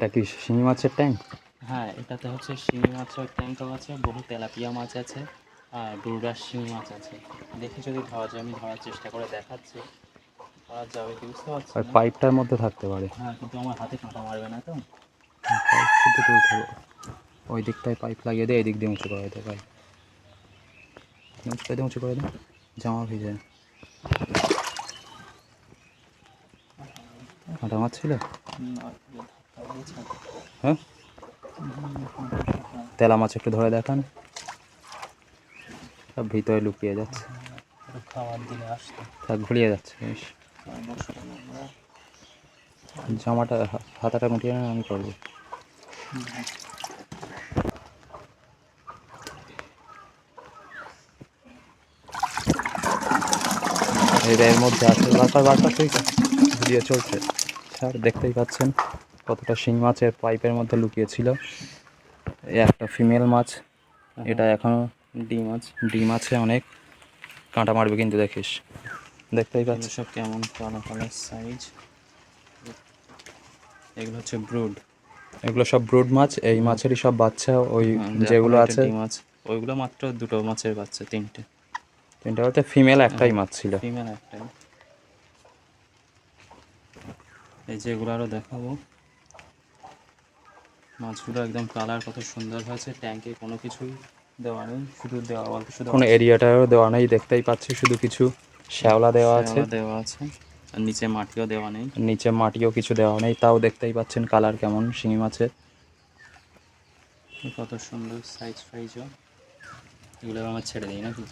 এটা কি শিঙি মাছের ট্যাঙ্ক হ্যাঁ এটাতে হচ্ছে শিঙি মাছের ট্যাঙ্কও আছে বহু তেলাপিয়া মাছ আছে আর ডুরাস শিঙি মাছ আছে। দেখে যদি ধরা যায় আমি ধরার চেষ্টা করে দেখাচ্ছি। ধরা যাবে কি বুঝতে পারছি আর পাইপটার মধ্যে থাকতে পারে। হ্যাঁ কিন্তু আমার হাতে কাঁটা মারবে না তো। পাইপ শুধু তুলতে হবে ওই দিকটায় পাইপ লাগিয়ে দিয়ে এই দিক দিয়ে উঁচু করে দিতে পাইপ দিয়ে উঁচু করে দিই জামা ভিজে। কাঁটা মাছ ছিল না, দিয়ে। হ্যাঁ তেলা মাছ একটু ধরে দেখান সব ভিতরে লুকিয়ে যাচ্ছে ঘুরিয়ে যাচ্ছে বেশ জামাটা হাতাটা মুটিয়ে না আমি করব এর মধ্যে আছে বারবার বারবার তুই ভিডিও চলছে স্যার দেখতেই পাচ্ছেন কতটা শিং মাছের পাইপের মধ্যে লুকিয়েছিল? এই একটা ফিমেল মাছ এটা এখনও ডিম মাছ। ডিম আছে অনেক। কাঁটা মারবে কিন্তু দেখিস। দেখতেই পাচ্ছিস সব কেমন কালো কালার সাইজ এগুলো হচ্ছে ব্রুড এগুলো সব ব্রুড মাছ এই মাছেরই সব বাচ্চা ওই যেগুলো আছে। মাছ ওইগুলো মাত্র দুটো মাছের বাচ্চা তিনটে। তিনটে বলতে ফিমেল একটাই মাছ ছিল। ফিমেল একটাই। এই যেগুলো আরও দেখাবো। মাছগুলো একদম কালার কত সুন্দর হয়েছে। ট্যাঙ্কে কোনো কিছুই দেওয়া নেই শুধু দেওয়া অল্প শুধু কোনো এরিয়াটারও দেওয়া নেই দেখতেই পাচ্ছি শুধু কিছু শ্যাওলা দেওয়া আছে। দেওয়া আছে আর নিচে মাটিও দেওয়া নেই। নিচে মাটিও কিছু দেওয়া নেই তাও দেখতেই পাচ্ছেন কালার কেমন শিঙি মাছের। কত সুন্দর সাইজ ফাইজও এগুলো আমার ছেড়ে দিই নাকি?